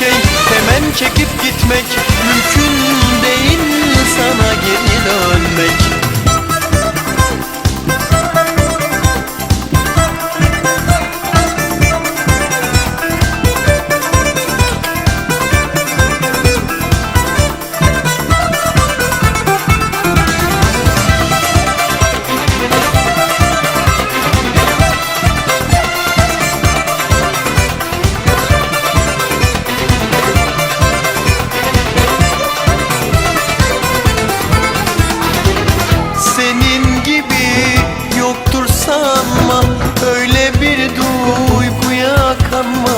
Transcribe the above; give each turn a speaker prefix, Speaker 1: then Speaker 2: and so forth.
Speaker 1: şey Hemen çekip gitmek gibi yoktur sanma. Öyle bir duyguya kanma.